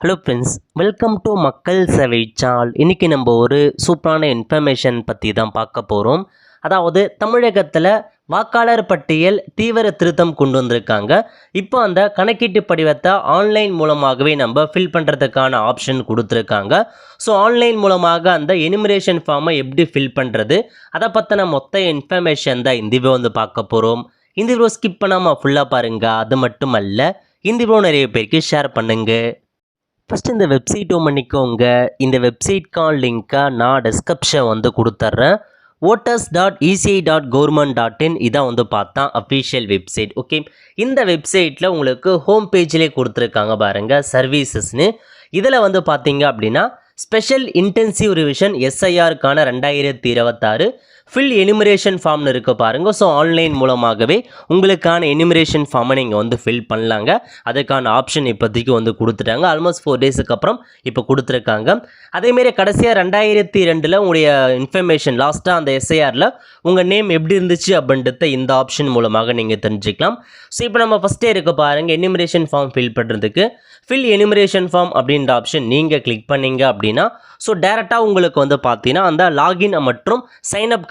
Hello friends welcome to மக்கள் சேவை சால் இன்றைக்கி நம்ம ஒரு சூப்பரான இன்ஃபர்மேஷன் பற்றி தான் பார்க்க போகிறோம் அதாவது தமிழகத்தில் வாக்காளர் பட்டியல் தீவிர திருத்தம் கொண்டு வந்திருக்காங்க. இப்போ அந்த கணக்கீட்டு படிவத்தை ஆன்லைன் மூலமாகவே நம்ம ஃபில் பண்ணுறதுக்கான ஆப்ஷன் கொடுத்துருக்காங்க. ஸோ ஆன்லைன் மூலமாக அந்த எனிமரேஷன் ஃபார்மை எப்படி ஃபில் பண்ணுறது அதை பற்றின மொத்த இன்ஃபர்மேஷன் தான் இந்த வந்து பார்க்க போகிறோம் இந்த வீடியோ ஸ்கிப் பண்ணாமல் ஃபுல்லாக பாருங்கள் அது மட்டும் அல்ல இந்த வீடியோ நிறைய பேருக்கு ஷேர் பண்ணுங்கள் ஃபஸ்ட் இந்த வெப்சைட் பண்ணிக்கோங்க. இந்த வெப்சைட்கான லிங்க்கை நான் டிஸ்கிரிப்ஷன் வந்து கொடுத்துட்றேன் voters dot ECI dot government dot in இதான் வந்து பார்த்தா அஃபிஷியல் வெப்சைட் ஓகே இந்த வெப்சைட்டில் உங்களுக்கு ஹோம் பேஜ்லேயே கொடுத்துருக்காங்க பாருங்கள் சர்வீசஸ்னு இதில் வந்து பார்த்தீங்க அப்படின்னா ஸ்பெஷல் இன்டென்சிவ் ரிவிஷன் எஸ்ஐஆருக்கான ரெண்டாயிரத்தி இருபத்தாறு ஃபில் எனிமரேஷன் ஃபார்ம்னு இருக்க பாருங்கள் ஸோ ஆன்லைன் மூலமாகவே உங்களுக்கான எனிமரேஷன் ஃபார்மை நீங்கள் வந்து ஃபில் பண்ணலாங்க. அதுக்கான ஆப்ஷன் இப்போதைக்கு வந்து கொடுத்துட்டாங்க. ஆல்மோஸ்ட் ஃபோர் டேஸுக்கு அப்புறம் இப்போ கொடுத்துருக்காங்க. அதேமாரி கடைசியாக ரெண்டாயிரத்தி ரெண்டில் உங்களுடைய இன்ஃபர்மேஷன் லாஸ்ட்டாக அந்த எஸ்ஐஆரில் உங்கள் நேம் எப்படி இருந்துச்சு அப்படின்றத இந்த ஆப்ஷன் மூலமாக நீங்கள் தெரிஞ்சுக்கலாம். ஸோ இப்போ நம்ம ஃபஸ்ட்டே இருக்க பாருங்கள் எனிமரேஷன் ஃபார்ம் ஃபில் பண்ணுறதுக்கு ஃபில் எனிமரேஷன் ஃபார்ம் அப்படின்ற ஆப்ஷன் நீங்கள் கிளிக் பண்ணிங்க அப்படின்னா ஸோ டேரெக்டாக உங்களுக்கு வந்து பார்த்தீங்கன்னா அந்த லாகின் மற்றும்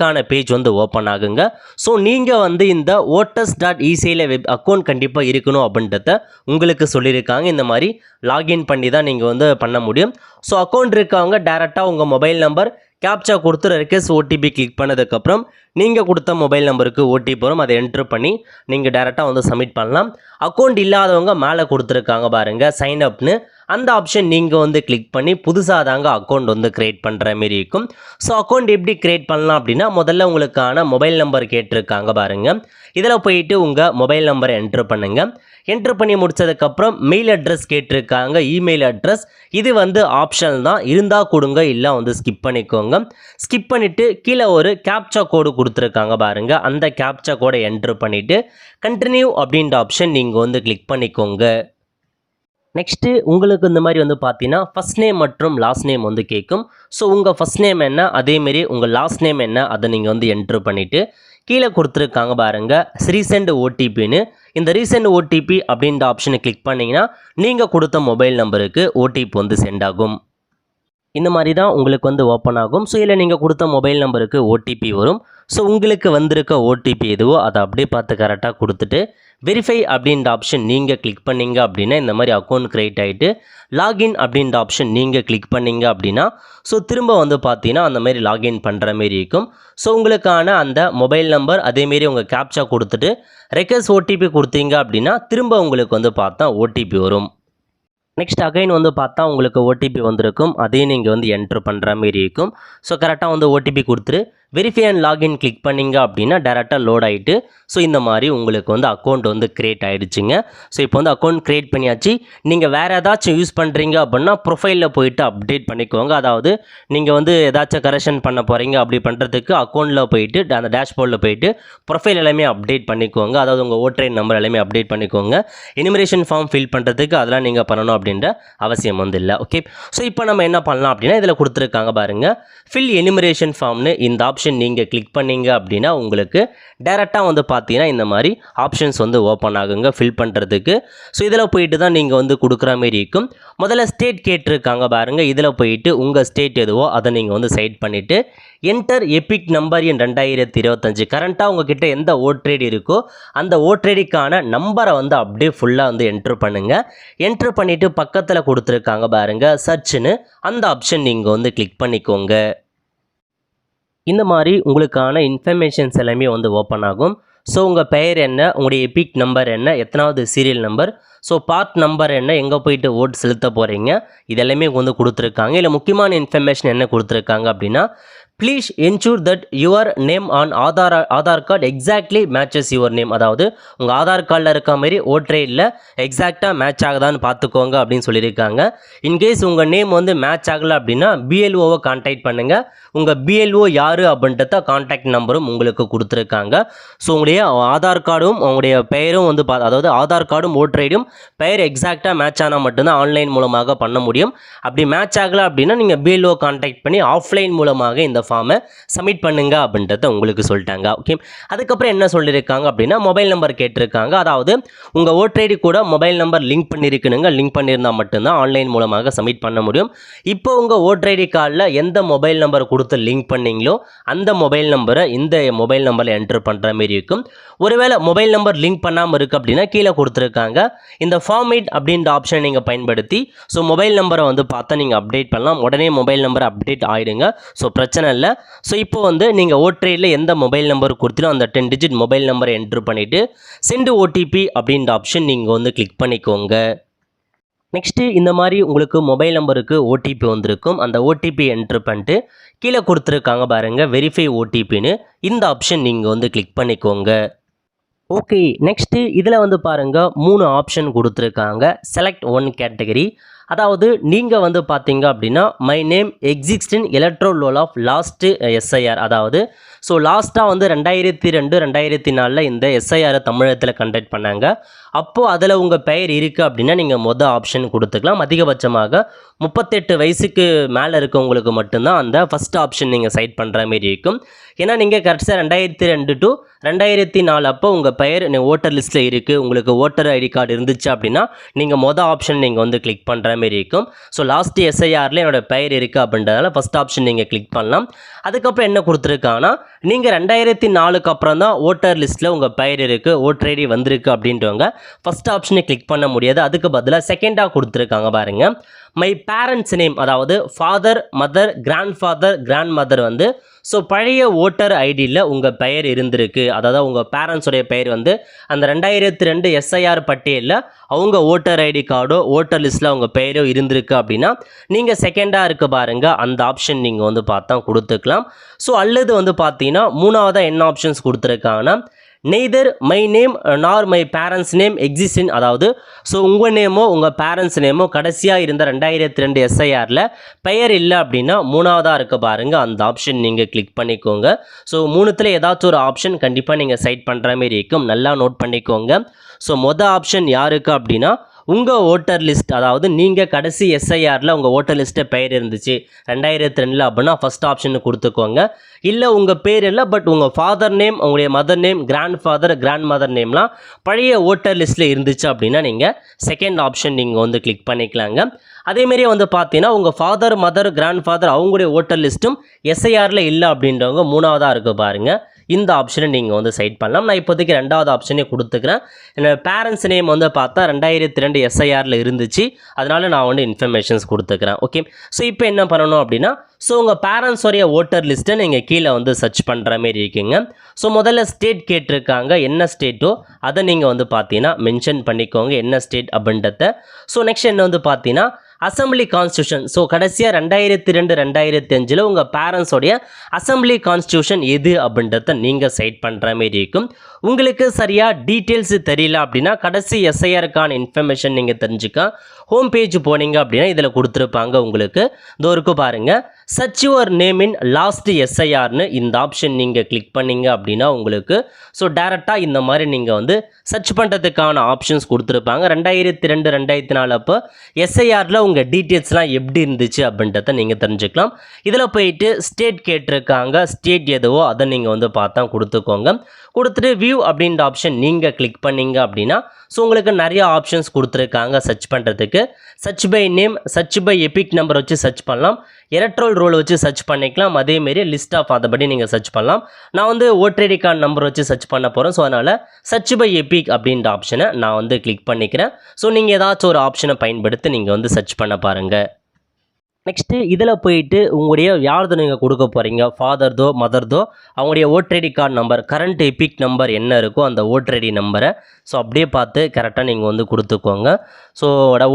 அதுக்கான பேஜ் வந்து ஓப்பன் ஆகுங்க. ஸோ நீங்கள் வந்து இந்த ஓட்டர்ஸ் டாட் இசையில் வெப் அக்கௌண்ட் கண்டிப்பாக இருக்கணும் அப்படின்றத உங்களுக்கு சொல்லியிருக்காங்க. இந்த மாதிரி லாகின் பண்ணி தான் நீங்கள் வந்து பண்ண முடியும். ஸோ அக்கௌண்ட் இருக்கவங்க டேரெக்டாக உங்கள் மொபைல் நம்பர் கேப்சா கொடுத்து ரெக்வஸ்ட் ஓடிபி கிளிக் பண்ணதுக்கப்புறம் நீங்கள் கொடுத்த மொபைல் நம்பருக்கு ஓடிபி வரும். அதை என்ட்ரு பண்ணி நீங்கள் டேரெக்டாக வந்து சப்மிட் பண்ணலாம். அக்கௌண்ட் இல்லாதவங்க மேலே கொடுத்துருக்காங்க பாருங்கள் சைன் அப்னு அந்த ஆப்ஷன் நீங்கள் வந்து கிளிக் பண்ணி புதுசாக தாங்க அக்கௌண்ட் வந்து க்ரியேட் பண்ணுற மாரி இருக்கும். ஸோ அக்கௌண்ட் எப்படி க்ரியேட் பண்ணலாம் அப்படின்னா முதல்ல உங்களுக்கான மொபைல் நம்பர் கேட்டிருக்காங்க பாருங்கள் இதில் போயிட்டு உங்கள் மொபைல் நம்பரை என்ட்ரு பண்ணுங்கள் என்ட்ரு பண்ணி முடிச்சதுக்கப்புறம் மெயில் அட்ரஸ் கேட்டிருக்காங்க இமெயில் அட்ரஸ் இது வந்து ஆப்ஷன் தான். இருந்தால் கொடுங்க இல்லை வந்து ஸ்கிப் பண்ணிக்கோங்க. ஸ்கிப் பண்ணிவிட்டு கீழே ஒரு கேப்சா கோடு கொடுத்துருக்காங்க பாருங்கள் அந்த கேப்சா கோடை என்ட்ரு பண்ணிவிட்டு கண்டினியூ அப்படின்ற ஆப்ஷன் நீங்கள் வந்து கிளிக் பண்ணிக்கோங்க. நெக்ஸ்ட்டு உங்களுக்கு இந்த மாதிரி வந்து பார்த்தீங்கன்னா ஃபஸ்ட் நேம் மற்றும் லாஸ்ட் நேம் வந்து கேட்கும் ஸோ உங்கள் ஃபஸ்ட் நேம் என்ன? அதேமாரி உங்கள் லாஸ்ட் நேம் என்ன? அதை நீங்கள் வந்து என்ட்ரு பண்ணிவிட்டு கீழே கொடுத்துருக்காங்க பாருங்கள் ரீசெண்ட் ஓடிபின்னு இந்த ரீசெண்ட் ஓடிபி அப்படின்ற ஆப்ஷனை கிளிக் பண்ணிங்கன்னா நீங்கள் கொடுத்த மொபைல் நம்பருக்கு ஓடிபி வந்து சென்ட் ஆகும். இந்த மாதிரி தான் உங்களுக்கு வந்து ஓப்பன் ஆகும். ஸோ இல்லை நீங்கள் கொடுத்த மொபைல் நம்பருக்கு ஓடிபி வரும். ஸோ உங்களுக்கு வந்திருக்க ஓடிபி எதுவோ அதை அப்படியே பார்த்து கரெக்டாக கொடுத்துட்டு வெரிஃபை அப்படின்ற ஆப்ஷன் நீங்கள் கிளிக் பண்ணீங்க அப்படின்னா இந்த மாதிரி அக்கௌண்ட் க்ரியேட் ஆகிட்டு லாகின் அப்படின்ற ஆப்ஷன் நீங்கள் கிளிக் பண்ணீங்க அப்படின்னா ஸோ திரும்ப வந்து பார்த்தீங்கன்னா அந்த மாதிரி லாகின் பண்ணுற மாரி இருக்கும். ஸோ உங்களுக்கான அந்த மொபைல் நம்பர் அதேமாரி உங்கள் கேப்சா கொடுத்துட்டு ரெக்வஸ்ட் ஓடிபி கொடுத்தீங்க அப்படின்னா திரும்ப உங்களுக்கு வந்து பார்த்தா ஓடிபி வரும். நெக்ஸ்ட் அகைன் வந்து பார்த்தா உங்களுக்கு ஓடிபி வந்திருக்கும். அதையும் நீங்கள் வந்து என்ட்ரு பண்ணுற மாரி இருக்கும். ஸோ கரெக்டாக வந்து ஓடிபி கொடுத்துரு வெரிஃபை அண்ட் லாகின் கிளிக் பண்ணீங்க அப்படின்னா டேரெக்டாக லோட் ஆகிட்டு ஸோ இந்த மாதிரி உங்களுக்கு வந்து அக்கௌண்ட் வந்து க்ரியேட் ஆகிடுச்சிங்க ஸோ இப்போ வந்து அக்கௌண்ட் க்ரியேட் பண்ணியாச்சு. நீங்கள் வேறு ஏதாச்சும் யூஸ் பண்ணுறீங்க அப்படின்னா ப்ரொஃபைலில் போயிட்டு அப்டேட் பண்ணிக்கோங்க. அதாவது நீங்கள் வந்து ஏதாச்சும் கரெக்ஷன் பண்ண போகிறீங்க அப்படி பண்ணுறதுக்கு அக்கௌண்ட்டில் போயிட்டு அந்த டேஷ்போர்டில் போயிட்டு ப்ரொஃபைல் எல்லாமே அப்டேட் பண்ணிக்கோங்க. அதாவது உங்கள் ஓட்டர் நம்பர் எல்லாமே அப்டேட் பண்ணிக்கோங்க. இனிமரேஷன் ஃபார்ம் ஃபில் பண்ணுறதுக்கு அதெல்லாம் நீங்கள் பண்ணணும் அப்படின்ற அவசியம் வந்து இல்லை. ஓகே ஸோ இப்போ நம்ம என்ன பண்ணலாம் அப்படின்னா இதில் கொடுத்துருக்காங்க பாருங்கள் ஃபில் எனிமரேஷன் ஃபார்ம்னு இந்த ஆப்ஷன் ஆப்ஷன் நீங்கள் கிளிக் பண்ணீங்க அப்படின்னா உங்களுக்கு டேரெக்டாக வந்து பார்த்தீங்கன்னா இந்த மாதிரி ஆப்ஷன்ஸ் வந்து ஓப்பன் ஆகுங்க ஃபில் பண்ணுறதுக்கு ஸோ இதில் போயிட்டு தான் நீங்கள் வந்து கொடுக்குற மாரி இருக்கும். முதல்ல ஸ்டேட் கேட்டிருக்காங்க பாருங்கள் இதில் போயிட்டு உங்கள் ஸ்டேட் எதுவோ அதை நீங்கள் வந்து சைட் பண்ணிவிட்டு என்டர் எபிக் நம்பர் என் ரெண்டாயிரத்தி இருபத்தஞ்சு. கரண்ட்டாக உங்ககிட்ட எந்த ஓட்ரேடி இருக்கோ அந்த ஓட்ரேடிக்கான நம்பரை வந்து அப்படியே ஃபுல்லாக வந்து என்ட்ரு பண்ணுங்கள் என்ட்ரு பண்ணிவிட்டு பக்கத்தில் கொடுத்துருக்காங்க பாருங்கள் சர்ச்னு அந்த ஆப்ஷன் நீங்கள் வந்து கிளிக் பண்ணிக்கோங்க. இந்த மாதிரி உங்களுக்கான இன்ஃபர்மேஷன்ஸ் எல்லாமே வந்து ஓப்பன் ஆகும். ஸோ உங்கள் பெயர் என்ன? உங்களுடைய எபிக் நம்பர் என்ன? எத்தனாவது serial number so part number என்ன? எங்கே போயிட்டு ஓட்டு செலுத்த போகிறீங்க இதெல்லாமே வந்து கொடுத்துருக்காங்க. இல்லை முக்கியமான இன்ஃபர்மேஷன் என்ன கொடுத்துருக்காங்க அப்படின்னா please ensure that your name on Aadhaar Aadhaar card exactly matches your name அதாவது உங்கள் ஆதார் கார்டில் இருக்க மாதிரி ஓட்ரேடில் எக்ஸாக்டாக மேட்ச் ஆகுதான்னு பார்த்துக்கோங்க அப்படின்னு சொல்லியிருக்காங்க. இன்கேஸ் உங்கள் நேம் வந்து மேட்ச் ஆகலை அப்படின்னா பிஎல்ஓவை கான்டாக்ட் பண்ணுங்கள் உங்கள் பிஎல்ஓ யார் அப்படின்றத கான்டாக்ட் நம்பரும் உங்களுக்கு கொடுத்துருக்காங்க. ஸோ உங்களுடைய ஆதார் கார்டும் உங்களுடைய பெயரும் வந்து பா அதாவது ஆதார் கார்டும் ஓட்ரேடும் பெயர் எக்ஸாக்டாக மேட்ச் ஆனால் மட்டும்தான் ஆன்லைன் மூலமாக பண்ண முடியும். அப்படி மேட்ச் ஆகலை அப்படின்னா நீங்கள் பிஎல்ஓ கான்டாக்ட் பண்ணி ஆஃப்லைன் மூலமாக இந்த ஃபார்மை சப்மிட் பண்ணுங்க அப்படின்றத உங்களுக்கு சொல்லிட்டாங்க. ஓகே அதுக்கப்புறம் என்ன சொல்லியிருக்காங்க அப்படின்னா மொபைல் நம்பர் கேட்டிருக்காங்க. அதாவது உங்கள் ஓட்டர் ஐடி கூட மொபைல் நம்பர் லிங்க் பண்ணியிருக்கணுங்க. லிங்க் பண்ணியிருந்தால் மட்டும்தான் ஆன்லைன் மூலமாக சப்மிட் பண்ண முடியும். இப்போ உங்கள் ஓட்டர் ஐடி கார்டில் எந்த மொபைல் நம்பர் கொடுத்து லிங்க் பண்ணீங்களோ அந்த மொபைல் நம்பரை இந்த மொபைல் நம்பரில் என்டர் பண்ணுற மாதிரி இருக்கும். ஒருவேளை மொபைல் நம்பர் லிங்க் பண்ணாமல் இருக்குது அப்படின்னா கீழே கொடுத்துருக்காங்க. இந்த ஃபார்மேட் அப்படின்ற ஆப்ஷனை நீங்கள் பயன்படுத்தி ஸோ மொபைல் நம்பரை வந்து பார்த்தா நீங்கள் அப்டேட் பண்ணலாம். உடனே மொபைல் நம்பர் அப்டேட் ஆகிடுங்க ஸோ பிரச்சனை இல்லை. ஸோ இப்போ வந்து நீங்கள் ஓட்ரேடில் எந்த மொபைல் நம்பர் கொடுத்தீங்களோ அந்த டென் டிஜிட் மொபைல் நம்பரை என்ட்ரு பண்ணிவிட்டு சென்டு ஓடிபி அப்படின்ற ஆப்ஷன் நீங்கள் வந்து கிளிக் பண்ணிக்கோங்க. நெக்ஸ்ட்டு இந்த மாதிரி உங்களுக்கு மொபைல் நம்பருக்கு ஓடிபி வந்திருக்கும். அந்த ஓடிபி என்ட்ரு பண்ணிட்டு கீழே கொடுத்துருக்காங்க பாருங்கள் வெரிஃபை ஓடிபின்னு இந்த ஆப்ஷன் நீங்கள் வந்து கிளிக் பண்ணிக்கோங்க. ஓகே நெக்ஸ்ட்டு இதில் வந்து பாருங்கள் மூணு ஆப்ஷன் கொடுத்துருக்காங்க. செலக்ட் ஒன் கேட்டகரி அதாவது நீங்கள் வந்து பார்த்தீங்க அப்படின்னா my name exist in electoral roll of last SIR அதாவது ஸோ லாஸ்ட்டாக வந்து ரெண்டாயிரத்தி ரெண்டு ரெண்டாயிரத்தி நாலில் இந்த எஸ்ஐஆரை தமிழகத்தில் கண்டக்ட் பண்ணாங்க. அப்போது அதில் உங்கள் பெயர் இருக்குது அப்படின்னா நீங்கள் மொதல் ஆப்ஷன் கொடுத்துக்கலாம். அதிகபட்சமாக முப்பத்தெட்டு வயசுக்கு மேலே இருக்கவங்களுக்கு மட்டும்தான் அந்த ஃபஸ்ட் ஆப்ஷன் நீங்கள் சைட் பண்ணுற மாரி இருக்கும். ஏன்னா நீங்கள் கரெக்டாக ரெண்டாயிரத்தி ரெண்டு டு ரெண்டாயிரத்தி நாலு அப்போ உங்கள் பெயர் ஓட்டர் லிஸ்ட்டில் இருக்குது உங்களுக்கு ஓட்டர் ஐடி கார்டு இருந்துச்சு அப்படின்னா நீங்கள் மொதல் ஆப்ஷன் நீங்கள் வந்து கிளிக் பண்ணுற மாதிரி இருக்கும். ஸோ லாஸ்ட் எஸ்ஐஆரில் என்னோட பெயர் இருக்குது அப்படின்றதால ஃபஸ்ட் ஆப்ஷன் நீங்கள் கிளிக் பண்ணலாம். அதுக்கப்புறம் என்ன கொடுத்துருக்காங்கன்னா நீங்கள் ரெண்டாயிரத்தி நாலுக்கு அப்புறம் தான் ஓட்டர் லிஸ்ட்டில் உங்கள் பெயர் இருக்குது ஓட்டர் ஐடி வந்திருக்கு அப்படின்றவங்க ஃபஸ்ட் ஆப்ஷனை கிளிக் பண்ண முடியாது. அதுக்கு பதிலாக செகண்டாக கொடுத்துருக்காங்க பாருங்கள் மை பேரண்ட்ஸ் நேம் அதாவது father mother grand father grand mother வந்து ஸோ பழைய ஓட்டர் ஐடியில் உங்கள் பெயர் இருந்திருக்கு. அதாவது உங்கள் பேரண்ட்ஸுடைய பெயர் வந்து அந்த ரெண்டாயிரத்தி ரெண்டு எஸ்ஐஆர் பட்டியலில் அவங்க ஓட்டர் ஐடி கார்டோ ஓட்டர் லிஸ்ட்டில் அவங்க பெயரோ இருந்திருக்கு அப்படின்னா நீங்கள் செகண்டாக இருக்க பாருங்கள் அந்த ஆப்ஷன் நீங்கள் வந்து பார்த்தா கொடுத்துக்கலாம். ஸோ அல்லது வந்து பார்த்தீங்கன்னா மூணாவதாக என்ன ஆப்ஷன்ஸ் கொடுத்துருக்காங்கன்னா neither my name nor my parents name exist in அதாவது ஸோ உங்கள் நேமோ உங்கள் பேரண்ட்ஸ் நேமோ கடைசியாக இருந்த ரெண்டாயிரத்தி ரெண்டு எஸ்ஐஆரில் பெயர் இல்லை அப்படின்னா மூணாவதாக இருக்க பாருங்கள் அந்த ஆப்ஷன் நீங்கள் கிளிக் பண்ணிக்கோங்க. ஸோ மூணுத்தில் ஏதாச்சும் ஒரு ஆப்ஷன் கண்டிப்பாக நீங்கள் சைட் பண்ணுற மாரி இருக்கும். நல்லா நோட் பண்ணிக்கோங்க. ஸோ மொதல் ஆப்ஷன் யாருக்கு அப்படின்னா உங்கள் ஓட்டர் லிஸ்ட் அதாவது நீங்கள் கடைசி எஸ்ஐஆரில் உங்கள் ஓட்டர் லிஸ்ட்டை பெயர் இருந்துச்சு ரெண்டாயிரத்தி ரெண்டில் அப்படின்னா ஃபஸ்ட் ஆப்ஷன் கொடுத்துக்கோங்க. இல்லை உங்கள் பேர் இல்லை பட் உங்கள் ஃபாதர் நேம் உங்களுடைய mother name grand father grand mother நேம்லாம் பழைய ஓட்டர் லிஸ்ட்டில் இருந்துச்சு அப்படின்னா நீங்கள் செகண்ட் ஆப்ஷன் நீங்கள் வந்து கிளிக் பண்ணிக்கலாங்க. அதேமாரியே வந்து பார்த்தீங்கன்னா உங்கள் ஃபாதர் மதர் கிராண்ட் ஃபாதர் அவங்களுடைய ஓட்டர் லிஸ்ட்டும் எஸ்ஐஆரில் இல்லை அப்படின்றவங்க மூணாவதாக இருக்குது பாருங்கள் இந்த ஆப்ஷனை நீங்கள் வந்து சைட் பண்ணலாம். நான் இப்போதைக்கு ரெண்டாவது ஆப்ஷனே கொடுத்துக்கிறேன். என்னோடய பேரண்ட்ஸ் நேம் வந்து பார்த்தா ரெண்டாயிரத்தி ரெண்டு எஸ்ஐஆரில் இருந்துச்சு. அதனால் நான் வந்து இன்ஃபர்மேஷன்ஸ் கொடுத்துக்கிறேன். ஓகே ஸோ இப்போ என்ன பண்ணணும் அப்படின்னா ஸோ உங்கள் பேரண்ட்ஸோடைய ஓட்டர் லிஸ்ட்டை நீங்கள் கீழே வந்து சர்ச் பண்ணுற மாரி இருக்கீங்க. ஸோ முதல்ல ஸ்டேட் கேட்டிருக்காங்க. என்ன ஸ்டேட்டோ அதை நீங்கள் வந்து பார்த்தீங்கன்னா மென்ஷன் பண்ணிக்கோங்க. என்ன ஸ்டேட் அப்படின்றத. ஸோ நெக்ஸ்ட் என்ன வந்து பார்த்தீங்கன்னா அசம்பிளி கான்ஸ்டியூஷன் ஸோ கடைசியாக ரெண்டாயிரத்தி ரெண்டு ரெண்டாயிரத்தி அஞ்சில் உங்கள் பேரண்ட்ஸோடைய அசம்பிளி கான்ஸ்டியூஷன் எது அப்படின்றத நீங்கள் சைட் பண்ணுற மாரி இருக்கும். உங்களுக்கு சரியாக டீட்டெயில்ஸ் தெரியல அப்படின்னா கடைசி எஸ்ஐஆருக்கான இன்ஃபர்மேஷன் நீங்கள் தெரிஞ்சுக்க. ஹோம் பேஜ் போனீங்க அப்படின்னா இதில் கொடுத்துருப்பாங்க உங்களுக்கு. இதோ பாருங்கள் search your name in last எஸ்ஐஆர்னு இந்த ஆப்ஷன் நீங்கள் கிளிக் பண்ணீங்க அப்படின்னா உங்களுக்கு ஸோ டேரெக்டாக இந்த மாதிரி நீங்கள் வந்து சர்ச் பண்ணுறதுக்கான ஆப்ஷன்ஸ் கொடுத்துருப்பாங்க. ரெண்டாயிரத்தி ரெண்டு ரெண்டாயிரத்தி நாலு அப்போ எஸ்ஐஆரில் உங்கள் டீட்டெயில்ஸ்லாம் எப்படி இருந்துச்சு அப்படின்றத நீங்கள் தெரிஞ்சுக்கலாம். இதில் போயிட்டு ஸ்டேட் கேட்டிருக்காங்க. ஸ்டேட் எதுவோ அதை நீங்கள் வந்து பார்த்தா கொடுத்துக்கோங்க. கொடுத்துட்டு வியூ அப்படின்ற ஆப்ஷன் நீங்கள் கிளிக் பண்ணீங்க அப்படின்னா ஸோ உங்களுக்கு நிறைய ஆப்ஷன்ஸ் கொடுத்துருக்காங்க சர்ச் பண்ணுறதுக்கு search by name search by EPIC number வச்சு சர்ச் பண்ணலாம். எலக்ட்ரோல் ரோல் வச்சு சர்ச் பண்ணிக்கலாம். அதேமாரி லிஸ்ட் ஆஃப் அதைப்படி நீங்கள் சர்ச் பண்ணலாம். நான் வந்து ஓட்ரேடி கார்டு நம்பர் வச்சு சர்ச் பண்ண போகிறேன் ஸோ அதனால் சர்ச் பை எபிக் அப்படின்ற ஆப்ஷனை நான் வந்து கிளிக் பண்ணிக்கிறேன். ஸோ நீங்கள் ஏதாச்சும் ஒரு ஆப்ஷனை பயன்படுத்தி நீங்கள் வந்து சர்ச் பண்ண பாருங்கள் நெக்ஸ்ட்டு இதில் போயிட்டு உங்களுடைய யார்தோ நீங்கள் கொடுக்க போகிறீங்க ஃபாதர்தோ மதர்தோ அவங்களுடைய voter ID card number current EPIC number என்ன இருக்கோ அந்த ஓட்ரேடி நம்பரை ஸோ அப்படியே பார்த்து கரெக்டாக நீங்கள் வந்து கொடுத்துக்கோங்க. ஸோ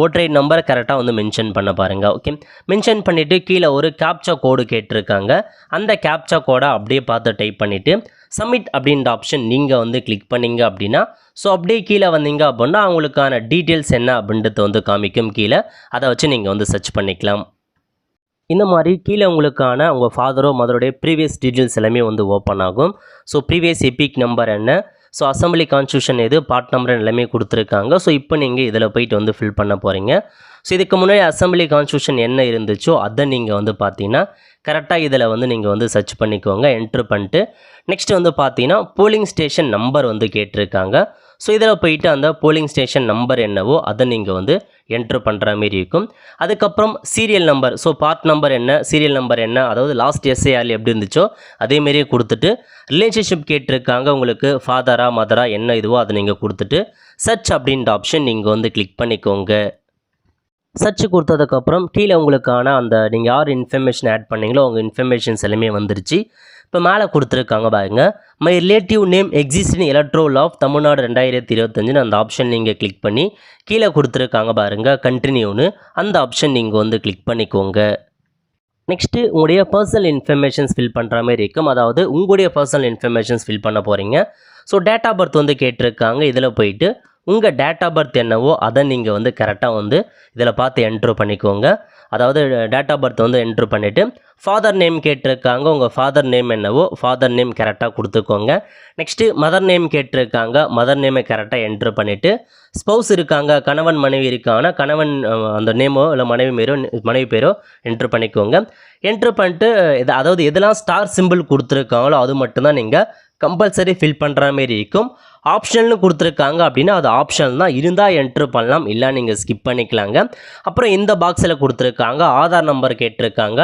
ஓட்ரேடி நம்பரை கரெக்டாக வந்து மென்ஷன் பண்ண பாருங்கள் ஓகே மென்ஷன் பண்ணிவிட்டு கீழே ஒரு கேப்சா கோடு கேட்டிருக்காங்க. அந்த கேப்சா கோடை அப்படியே பார்த்து டைப் பண்ணிவிட்டு சப்மிட் அப்படின்ற ஆப்ஷன் நீங்கள் வந்து கிளிக் பண்ணீங்க அப்படின்னா ஸோ அப்படியே கீழே வந்தீங்க அப்படின்னா அவங்களுக்கான டீட்டெயில்ஸ் என்ன அப்படின்றத வந்து காமிக்கும் கீழே. அதை வச்சு நீங்கள் வந்து சர்ச் பண்ணிக்கலாம். இந்த மாதிரி கீழே உங்களுக்கான உங்கள் ஃபாதரோ மதரோடைய ப்ரீவியஸ் டீட்டெயில்ஸ் எல்லாமே வந்து ஓப்பன் ஆகும். ஸோ ப்ரீவியஸ் எபிக் நம்பர் என்ன? ஸோ அசம்பிளி கான்ஸ்டியூஷன் எது? பார்ட் நம்பர் எல்லாமே கொடுத்துருக்காங்க. ஸோ இப்போ நீங்கள் இதில் போயிட்டு வந்து ஃபில் பண்ண போகிறீங்க ஸோ இதுக்கு முன்னாடி அசம்பிளி கான்ஸ்டியூஷன் என்ன இருந்துச்சோ அதை நீங்கள் வந்து பார்த்தீங்கன்னா கரெக்டாக இதில் வந்து நீங்கள் வந்து சர்ச் பண்ணிக்கோங்க என்ட்ரு பண்ணிட்டு. நெக்ஸ்ட் வந்து பார்த்தீங்கன்னா போலிங் ஸ்டேஷன் நம்பர் வந்து கேட்டிருக்காங்க. ஸோ இதில் போயிட்டு அந்த போலிங் ஸ்டேஷன் நம்பர் என்னவோ அதை நீங்கள் வந்து என்ட்ரு பண்ணுற மாரி இருக்கும். அதுக்கப்புறம் serial number so part number என்ன சீரியல் நம்பர் என்ன அதாவது லாஸ்ட் எஸ்ஏஆர் எப்படி இருந்துச்சோ அதேமாரியே கொடுத்துட்டு ரிலேஷன்ஷிப் கேட்டிருக்காங்க உங்களுக்கு ஃபாதரா மதரா என்ன இதுவோ அதை நீங்கள் கொடுத்துட்டு சர்ச் அப்படின்ற ஆப்ஷன் நீங்கள் வந்து கிளிக் பண்ணிக்கோங்க. சர்ச் கொடுத்ததுக்கப்புறம் கீழே உங்களுக்கான அந்த நீங்கள் யார் இன்ஃபர்மேஷன் ஆட் பண்ணீங்களோ உங்கள் இன்ஃபர்மேஷன்ஸ் எல்லாமே வந்துருச்சு. இப்போ மேலே கொடுத்துருக்காங்க பாருங்க. My relative name exist in electoral of Tamil Nadu ரெண்டாயிரத்தி இருபத்தஞ்சுன்னு அந்த ஆப்ஷன் நீங்கள் கிளிக் பண்ணி கீழே கொடுத்துருக்காங்க பாருங்கள் கண்டினியூன்னு அந்த ஆப்ஷன் நீங்கள் வந்து கிளிக் பண்ணிக்கோங்க. நெக்ஸ்ட்டு உங்களுடைய பர்சனல் இன்ஃபர்மேஷன்ஸ் ஃபில் பண்ணுற மாதிரி இருக்கும். அதாவது உங்களுடைய பர்சனல் இன்ஃபர்மேஷன்ஸ் ஃபில் பண்ண போகிறீங்க ஸோ டேட் ஆஃப் பர்த் வந்து கேட்டிருக்காங்க. இதில் போயிட்டு உங்கள் டேட் ஆஃப் பர்த் என்னவோ அதை நீங்கள் வந்து கரெக்டாக வந்து இதில் பார்த்து என்ட்ரு பண்ணிக்கோங்க. அதாவது டேட் ஆஃப் பர்த் வந்து என்ட்ரு பண்ணிவிட்டு ஃபாதர் நேம் கேட்டிருக்காங்க. உங்கள் ஃபாதர் நேம் என்னவோ ஃபாதர் நேம் கரெக்டாக கொடுத்துக்கோங்க. நெக்ஸ்ட்டு மதர் நேம் கேட்டிருக்காங்க. மதர் நேமை கரெக்டாக என்ட்ரு பண்ணிவிட்டு ஸ்பௌஸ் இருக்காங்க கணவன் மனைவி இருக்காங்கன்னா கணவன் அந்த நேமோ இல்லை மனைவி பேரோ மனைவி பேரோ என்ட்ரு பண்ணிக்கோங்க. என்ட்ரு பண்ணிட்டு இது அதாவது எதெல்லாம் ஸ்டார் சிம்பிள் கொடுத்துருக்காங்களோ அது மட்டும்தான் நீங்கள் கம்பல்சரி ஃபில் பண்ணுற மாரி இருக்கும். ஆப்ஷன்னு கொடுத்துருக்காங்க அப்படின்னா அது ஆப்ஷன் தான். இருந்தால் என்ட்ரு பண்ணலாம். இல்லை நீங்கள் ஸ்கிப் பண்ணிக்கலாங்க. அப்புறம் இந்த பாக்ஸில் கொடுத்துருக்காங்க. ஆதார் நம்பர் கேட்டிருக்காங்க.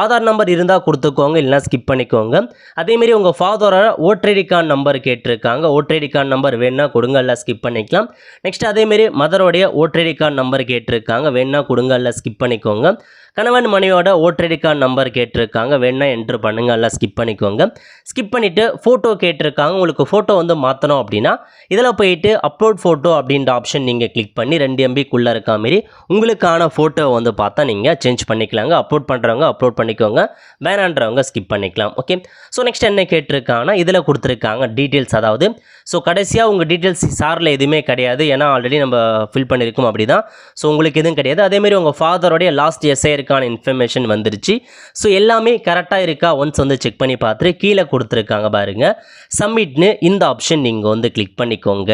ஆதார் நம்பர் இருந்தால் கொடுத்துக்கோங்க இல்லைனா ஸ்கிப் பண்ணிக்கோங்க. அதேமாரி உங்கள் ஃபாதரோட ஓட்டர் ஐடி கார்டு நம்பர் கேட்டிருக்காங்க. ஓட்டர் ஐடி கார்டு நம்பர் வேணால் கொடுங்க இல்லை ஸ்கிப் பண்ணிக்கலாம். நெக்ஸ்ட் அதேமாரி மதரோடைய ஓட்டர் ஐடி கார்டு நம்பர் கேட்டிருக்காங்க. வேணால் கொடுங்க இல்லை ஸ்கிப் பண்ணிக்கோங்க. கணவன் மனைவியோட ஓட்டர் கார்டு நம்பர் கேட்டிருக்காங்க. வேணால் என்ட்ரு பண்ணுங்கள் எல்லாம் ஸ்கிப் பண்ணிக்கோங்க. ஸ்கிப் பண்ணிவிட்டு ஃபோட்டோ கேட்டிருக்காங்க. உங்களுக்கு ஃபோட்டோ வந்து மாற்றணும் அப்படின்னா இதில் போயிட்டு அப்லோட் ஃபோட்டோ அப்படின்ற ஆப்ஷன் நீங்கள் கிளிக் பண்ணி ரெண்டு எம்பிக்குள்ளே இருக்கா மாரி உங்களுக்கான ஃபோட்டோ வந்து பார்த்தா நீங்கள் சேஞ்ச் பண்ணிக்கலாங்க. அப்லோட் பண்ணுறவங்க அப்லோட் பண்ணிக்கோங்க. வேணான்றவங்க ஸ்கிப் பண்ணிக்கலாம். ஓகே ஸோ நெக்ஸ்ட் என்ன கேட்டிருக்காங்கன்னா இதில் கொடுத்துருக்காங்க டீட்டெயில்ஸ் அதாவது ஸோ கடைசியாக உங்கள் டீட்டெயில்ஸ் சாரில் எதுவுமே கிடையாது. ஏன்னா ஆல்ரெடி நம்ம ஃபில் பண்ணியிருக்கோம் அப்படி தான் ஸோ உங்களுக்கு எதுவும் கிடையாது. அதேமாரி உங்கள் ஃபாதரோடைய லாஸ்ட் எஸ்ஐருக்கான இன்ஃபர்மேஷன் வந்துருச்சு. ஸோ எல்லாமே கரெக்டாக இருக்கா? ஒன்ஸ் வந்து செக் பண்ணி பார்த்துட்டு கீழே கொடுத்துருக்காங்க பாருங்க. சப்மிட்னு இந்த ஆப்ஷன் நீங்கள் வந்து கிளிக் பண்ணிக்கோங்க.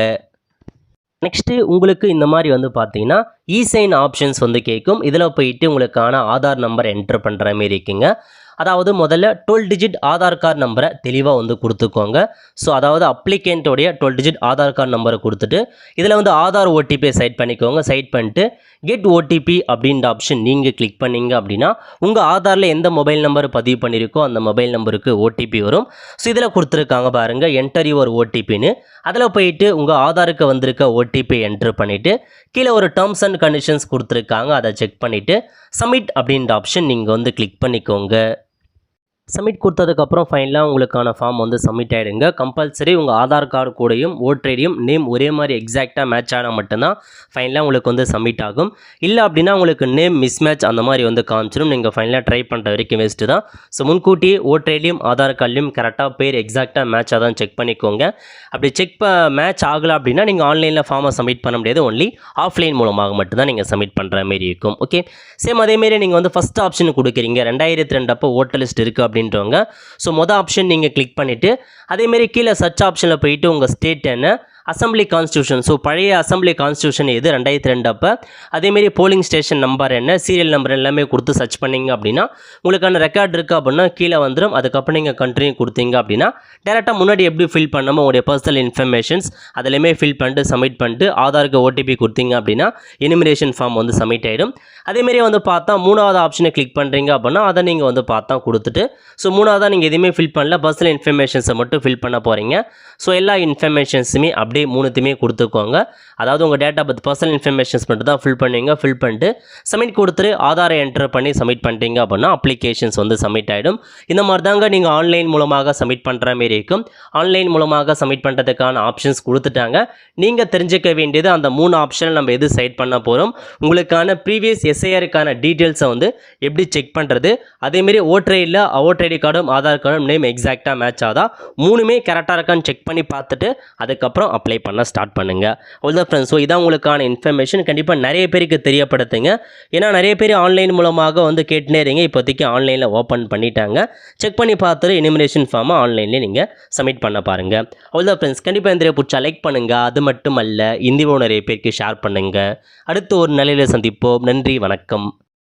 நெக்ஸ்ட்டு உங்களுக்கு இந்த மாதிரி வந்து பார்த்தீங்கன்னா இசைன் ஆப்ஷன்ஸ் வந்து கேட்கும். இதில் போயிட்டு உங்களுக்கான ஆதார் நம்பர் என்ட்ரு பண்ணுற மாரி இருக்குங்க. அதாவது முதல்ல டுவெல் டிஜிட் ஆதார் கார்டு நம்பரை தெளிவாக வந்து கொடுத்துக்கோங்க. ஸோ அதாவது அப்ளிகேண்ட்டோடைய டுவெல் டிஜிட் ஆதார் கார்டு நம்பரை கொடுத்துட்டு இதில் வந்து ஆதார் ஓடிபியை சைட் பண்ணிக்கோங்க. சைட் பண்ணிட்டு கெட் ஓடிபி அப்படின்ற ஆப்ஷன் நீங்கள் கிளிக் பண்ணீங்க அப்படின்னா உங்கள் ஆதாரில் எந்த மொபைல் நம்பர் பதிவு பண்ணியிருக்கோ அந்த மொபைல் நம்பருக்கு ஓடிபி வரும். ஸோ இதில் கொடுத்துருக்காங்க பாருங்கள் என்டர் யுவர் ஓடிபின்னு அதில் போயிட்டு உங்கள் ஆதாருக்கு வந்திருக்க ஓடிபி என்ட்ரு பண்ணிவிட்டு கீழே ஒரு டேர்ம்ஸ் அண்ட் கண்டிஷன்ஸ் கொடுத்துருக்காங்க. அதை செக் பண்ணிவிட்டு சப்மிட் அப்படின்ற ஆப்ஷன் நீங்கள் வந்து கிளிக் பண்ணிக்கோங்க. சப்மிட் கொடுத்ததுக்கப்புறம் ஃபைனலாக உங்களுக்கான ஃபார்ம் வந்து சப்மிட் ஆகிடுங்க கம்பல்சரி உங்கள் ஆதார் கார்டு கூடயும் ஓட்டர் ஐடியும் நேம் ஒரே மாதிரி எக்ஸாக்டாக மேட்ச் ஆனால் மட்டும்தான் ஃபைனலாக உங்களுக்கு வந்து சப்மிட் ஆகும். இல்லை அப்படின்னா உங்களுக்கு நேம் மிஸ் மேட்ச் அந்த மாதிரி வந்து காமிச்சிடும் நீங்கள் ஃபைனலாக ட்ரை பண்ணுற வரைக்கும் வேஸ்ட்டு தான். ஸோ முன்கூட்டியே ஓட்டர் ஐடியும் ஆதார் கார்டுலையும் கரெக்டாக பேர் எக்ஸாக்டாக மேட்சாக தான் செக் பண்ணிக்கோங்க. அப்படி செக் ப மேட்ச் ஆகலை அப்படின்னா நீங்கள் ஆன்லைனில் ஃபார்மை சப்மிட் பண்ண முடியாது. ஒன்லி ஆஃப்லைன் மூலமாக மட்டும்தான் நீங்கள் சப்மிட் பண்ணுற மாரி இருக்கும். ஓகே சேம் அதேமாரி நீங்கள் வந்து ஃபஸ்ட் ஆப்ஷன் கொடுக்குறீங்க. ரெண்டாயிரத்தி ரெண்டு அப்போ ஓட்டர் லிஸ்ட் இருக்குது அப்படின்றவங்க. ஸோ மொதல் ஆப்ஷன் நீங்கள் கிளிக் பண்ணிவிட்டு அதேமாரி கீழே சர்ச் ஆப்ஷனில் போயிட்டு உங்கள் ஸ்டேட் என்ன அசம்பிளி கான்ஸ்டியூஷன். ஸோ பழைய அசம்பிளி கான்ஸ்டியூஷன் எது? ரெண்டாயிரத்தி ரெண்டு அப்போ. அதேமாரி போலிங் ஸ்டேஷன் நம்பர் என்ன? சீரியல் நம்பர் எல்லாமே கொடுத்து சர்ச் பண்ணீங்க அப்படின்னா உங்களுக்கான ரெக்கார்ட் இருக்குது அப்படின்னா கீழே வந்துடும் அதுக்கப்புறம் நீங்கள் கண்ட்ரியும் கொடுத்தீங்க அப்படின்னா டேரெக்டாக முன்னாடி எப்படி ஃபில் பண்ணாமல் உங்களுடைய பர்சனல் இன்ஃபர்மேஷன்ஸ் அதுலேயுமே ஃபில் பண்ணிட்டு சப்மிட் பண்ணிட்டு ஆதாருக்கு ஓடிபி கொடுத்தீங்க அப்படின்னா எனிமிரேஷன் ஃபார்ம் வந்து சப்மிட் ஆகிடும் அதேமாரி வந்து பார்த்தா மூணாவது ஆப்ஷனை கிளிக் பண்ணுறீங்க அப்படின்னா அதை நீங்கள் வந்து பார்த்தா கொடுத்துட்டு ஸோ மூணாவதாக நீங்கள் எதுவுமே ஃபில் பண்ணல பர்சனல் இன்ஃபர்மேஷன்ஸை மட்டும் ஃபில் பண்ண போகிறீங்க ஸோ எல்லா இன்ஃபர்மேஷன்ஸுமே அப்படியே மூணுத்தையுமே கொடுத்துக்கோங்க. அதாவது உங்கள் டேட்டா பர்த் பர்சனல் இன்ஃபர்மேஷன்ஸ் மட்டும் தான் ஃபில் பண்ணுவீங்க ஃபில் பண்ணிட்டு சப்மிட் கொடுத்துட்டு ஆதாரை என்டர் பண்ணி சப்மிட் பண்ணிட்டீங்க அப்படின்னா அப்ளிகேஷன்ஸ் வந்து சப்மிட் ஆகிடும் இந்த மாதிரி தாங்க நீங்கள் ஆன்லைன் மூலமாக சப்மிட் பண்ணுற மாரி இருக்கும். ஆன்லைன் மூலமாக சப்மிட் பண்ணுறதுக்கான ஆப்ஷன்ஸ் கொடுத்துட்டாங்க. நீங்கள் தெரிஞ்சுக்க வேண்டியது அந்த மூணு ஆப்ஷன் நம்ம எது சைட் பண்ண போகிறோம் உங்களுக்கான ப்ரீவியஸ் எஸ்ஐஆருக்கான டீட்டெயில்ஸை வந்து எப்படி செக் பண்ணுறது அதேமாரி ஓட்டர் ஐடியில் ஓட்டர் ஐடி கார்டும் ஆதார் கார்டும் நேம் எக்ஸாக்டாக மேட்ச் ஆதா மூணுமே கரெக்டாக இருக்கான்னு செக் பண்ணி பார்த்துட்டு அதுக்கப்புறம் அப்ளை பண்ண ஸ்டார்ட் பண்ணுங்கள் அவ்வளோதான் ஃப்ரெண்ட்ஸ் ஸோ இதான் உங்களுக்கான இன்ஃபர்மேஷன் கண்டிப்பாக நிறைய பேருக்கு தெரியப்படுத்துங்க. ஏன்னா நிறைய பேர் ஆன்லைன் மூலமாக வந்து கேட்டுனே இருங்க. இப்போதைக்கு ஆன்லைனில் ஓப்பன் பண்ணிட்டாங்க. செக் பண்ணி பார்த்துட்டு எனிமினேஷன் ஃபார்மை ஆன்லைன்லேயே நீங்கள் சப்மிட் பண்ண பாருங்கள் அவ்வளோதான் ஃப்ரெண்ட்ஸ் கண்டிப்பாக இந்த பிடிச்சா லைக் பண்ணுங்கள் அது மட்டும் அல்ல இந்தியாவில் நிறைய பேருக்கு ஷேர் பண்ணுங்கள் அடுத்து ஒரு நிலையில் சந்திப்போம். நன்றி வணக்கம்.